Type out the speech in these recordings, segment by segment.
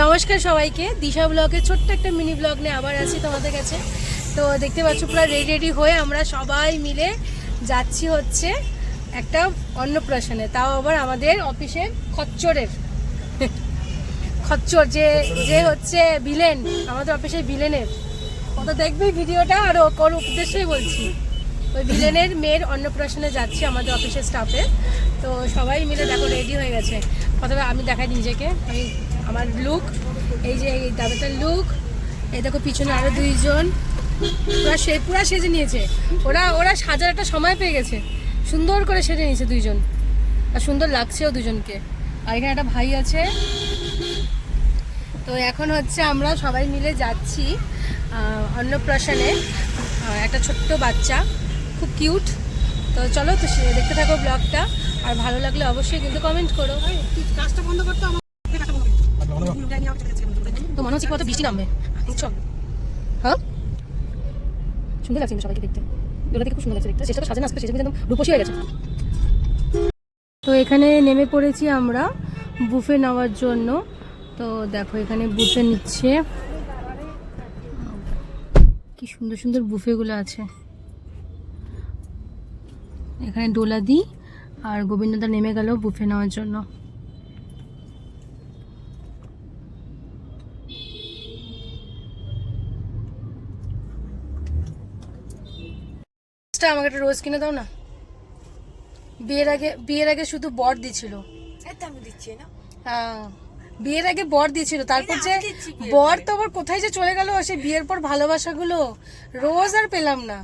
নমস্কার সবাইকে। দিশা ব্লগে ছোট্ট একটা মিনি ব্লগ নিয়ে আবার আছি তোমাদের কাছে। তো দেখতে পাচ্ছ, পুরো রেডি রেডি হয়ে আমরা সবাই মিলে যাচ্ছি হচ্ছে একটা অন্নপ্রাশনে। তাও আবার আমাদের অফিসের খচ্চরের। খচ্চর, যে যে হচ্ছে ভিলেন আমাদের অফিসের ভিলেনের কত দেখবি ভিডিওটা, আর ও কোন উদ্দেশ্যেই বলছি। ওই ভিলেনের মেয়ের অন্নপ্রাশনে যাচ্ছি আমাদের অফিসের স্টাফে তো সবাই মিলে দেখো রেডি হয়ে গেছে। প্রথমে আমি দেখাই নিজেকে। আমি আমার লুক এই যে এই দাদাটার লুক এই দেখো পিছনে আরও দুইজন। পুরা সে পুরা সেজে নিয়েছে। ওরা ওরা সাজার একটা সময় পেয়ে গেছে। সুন্দর করে সেজে নিয়েছে দুইজন। আর সুন্দর লাগছেও দুজনকে। আর এখানে একটা ভাই আছে। তো এখন হচ্ছে আমরা সবাই মিলে যাচ্ছি অন্নপ্রাশনে। একটা ছোট্ট বাচ্চা। খুব কিউট তো চলো, তো দেখতে থাকো ব্লগটা আর ভালো লাগলে অবশ্যই কিন্তু কমেন্ট করো। কাজটা বন্ধ করতে তো মনে হচ্ছে কত বৃষ্টি নামবে। চল হ্যাঁ? সুন্দর লাগছে কিন্তু সবাইকে দেখতে। এগুলো দেখে খুব সুন্দর লাগছে দেখতে। তো সাজানো আসতে সেটা একদম রূপসী হয়ে গেছে। তো এখানে নেমে পড়েছি আমরা বুফে নেওয়ার জন্য। তো দেখো, এখানে বুফে নিচ্ছে। কি সুন্দর সুন্দর বুফেগুলো আছে। এখানে দোলাদি আর গোবিন্দদা নেমে গেল বুফে নেওয়ার জন্য। রোজটা আমাকে একটা রোজ কিনে দাও না। বিয়ের আগে বিয়ের আগে শুধু বর দিছিল। আমি দিচ্ছি না হ্যাঁ বিয়ের আগে বর দিয়েছিল তারপর যে বর তো আবার কোথায় যে চলে গেল সেই বিয়ের পর ভালোবাসাগুলো রোজ আর পেলাম না।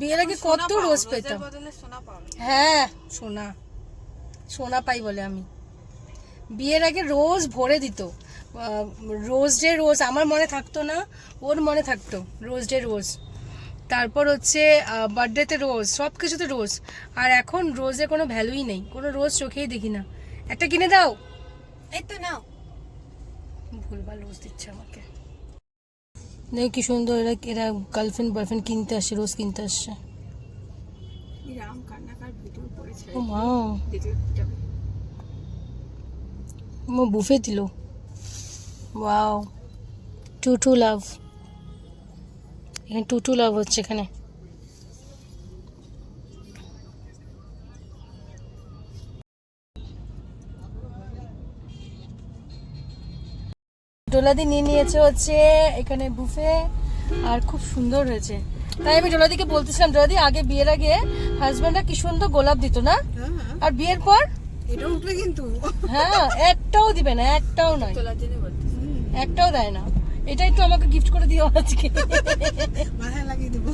বিয়ের আগে কত রোজ পেতাম। হ্যাঁ সোনা। সোনা পাই বলে আমি। বিয়ের আগে রোজ ভরে দিত। রোজ ডে রোজ আমার মনে থাকতো না ওর মনে থাকতো। Rose day rose. তারপর হচ্ছে বার্থডেতে রোজ সব কিছুতে রোজ আর এখন রোজে কোনো ভ্যালুই নেই। কোনো রোজ চোখেই দেখি না। একটা কিনে দাও। এই তো নাও। ভুলভাল রোজ দিচ্ছে আমাকে। দেখ কি সুন্দর এরা এরা গার্লফ্রেন্ড বয়ফ্রেন্ড কিনতে আসছে রোজ কিনতে আসছে ও মা। মো বুফে দিল। ওয়াও টু টু লাভ এখানে টু টু লাভ হচ্ছে এখানে। ডোলাদি নিয়ে নিয়েছে হচ্ছে এখানে বুফে আর খুব সুন্দর হয়েছে। তাই আমি ডোলাদিকে বলতেছিলাম ডোলাদি আগে বিয়ের আগে হাজব্যান্ডরা কি সুন্দর গোলাপ দিত না? হ্যাঁ। আর বিয়ের পর? এটা উঠবে কিন্তু। হ্যাঁ একটাও দিবে না একটাও নয়। একটাও দেয় না। এটা একটু আমাকে গিফট করে দিও আজকে। মাথায় লাগিয়ে দেবো।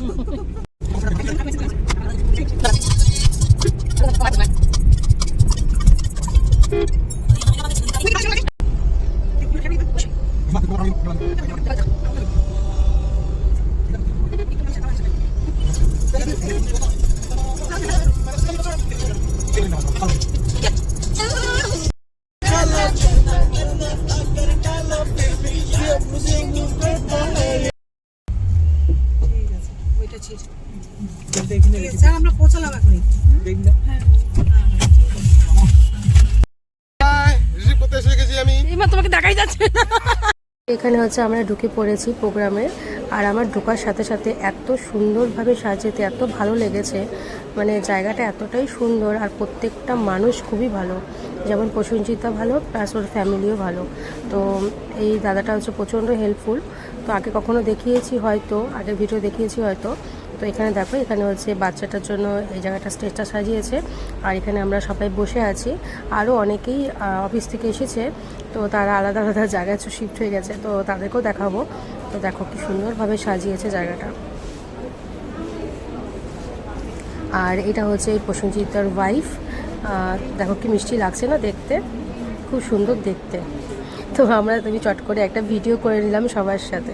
স্যার আমরা পৌঁছালাম এখনই। তোমাকে দেখাই যাচ্ছে। এখানে হচ্ছে আমরা ঢুকে পড়েছি প্রোগ্রামে আর আমার ঢোকার সাথে সাথে এত সুন্দরভাবে সাজেতে এত ভালো লেগেছে। মানে জায়গাটা এতটাই সুন্দর আর প্রত্যেকটা মানুষ খুবই ভালো। যেমন প্রসঞ্জিতা ভালো প্লাস ওর ফ্যামিলিও ভালো। তো এই দাদাটা হচ্ছে প্রচণ্ড হেল্পফুল তো আগে কখনো দেখিয়েছি হয়তো, আগে ভিডিও দেখিয়েছি হয়তো। তো এখানে দেখো, এখানে হচ্ছে বাচ্চাটার জন্য এই জায়গাটা স্টেজটা সাজিয়েছে। আর এখানে আমরা সবাই বসে আছি। আরও অনেকেই অফিস থেকে এসেছে। তো তারা আলাদা আলাদা জায়গায় শিফট হয়ে গেছে। তো তাদেরকেও দেখাবো। তো দেখো কি সুন্দরভাবে সাজিয়েছে জায়গাটা। আর এটা হচ্ছে এই প্রসেনজিতার ওয়াইফ দেখো কি মিষ্টি লাগছে না দেখতে? খুব সুন্দর দেখতে। তো আমরা তুমি চট করে একটা ভিডিও করে নিলাম সবার সাথে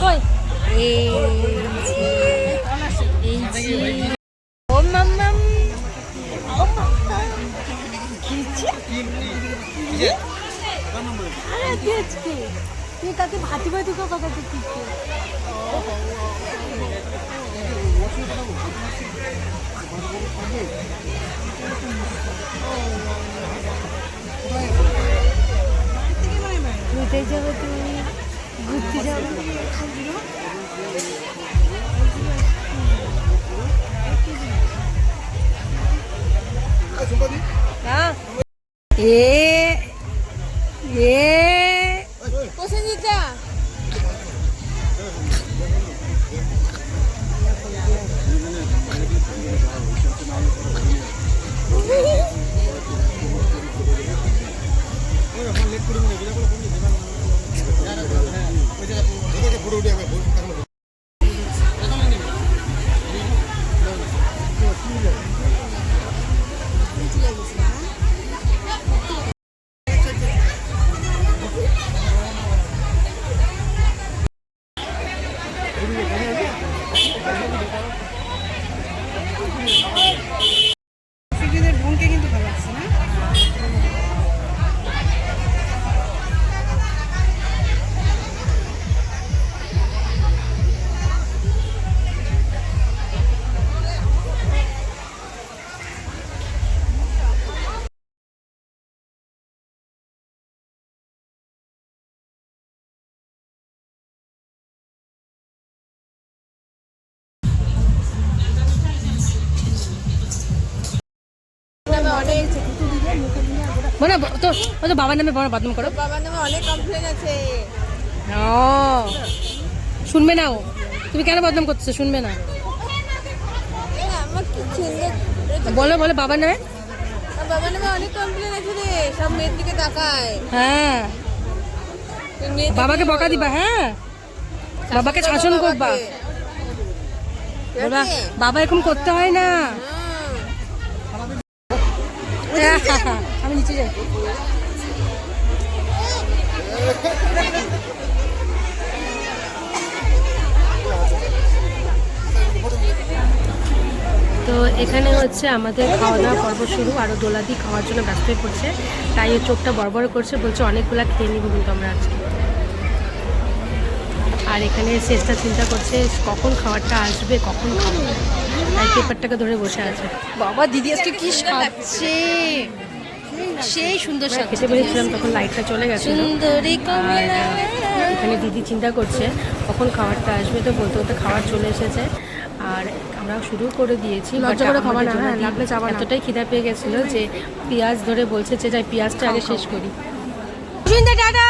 কই এই যে, এই যে। ও ¡Eh! তো তো বাবার নামে বড় বদনাম করো। বাবার নামে অনেক কমপ্লেন আছে। ও শুনবে না ও। তুমি কেন বদনাম করতেছো শুনবে না। বলো বলো বাবার নামে। বাবার নামে অনেক কমপ্লেন আছে রে সব মেয়ের দিকে তাকায়। হ্যাঁ। বাবাকে বকা দিবা হ্যাঁ। বাবাকে শাসন করবা? বাবা এরকম করতে হয় না। তো এখানে হচ্ছে আমাদের খাওয়া দাওয়া পর্ব শুরু। আরও দোলাদি খাওয়ার জন্য ব্যস্ত হয়ে পড়ছে। তাই ও চোখটা বড় করছে, বলছে অনেকগুলা খেয়ে নিব কিন্তু আমরা আজকে। আর এখানে শেষটা চিন্তা করছে, কখন খাবারটা আসবে, কখন খাব? তাই পেপারটাকে ধরে বসে আছে। বাবা, দিদি আজকে কি সাজছে? সেই সুন্দর খেতে পেরেছিলাম তখন লাইটটা চলে গেছে সুন্দরী এখানে দিদি চিন্তা করছে কখন খাবারটা আসবে? তো বলতে বলতে খাবার চলে এসেছে। আর আমরা শুরু করে দিয়েছি লজ্জা করে খাবার না হ্যাঁ লাগলে চাবার এতটাই খিদা পেয়ে গেছিল যে পেঁয়াজ ধরে বলছে যে যাই পেঁয়াজটা আগে শেষ করি। টাটা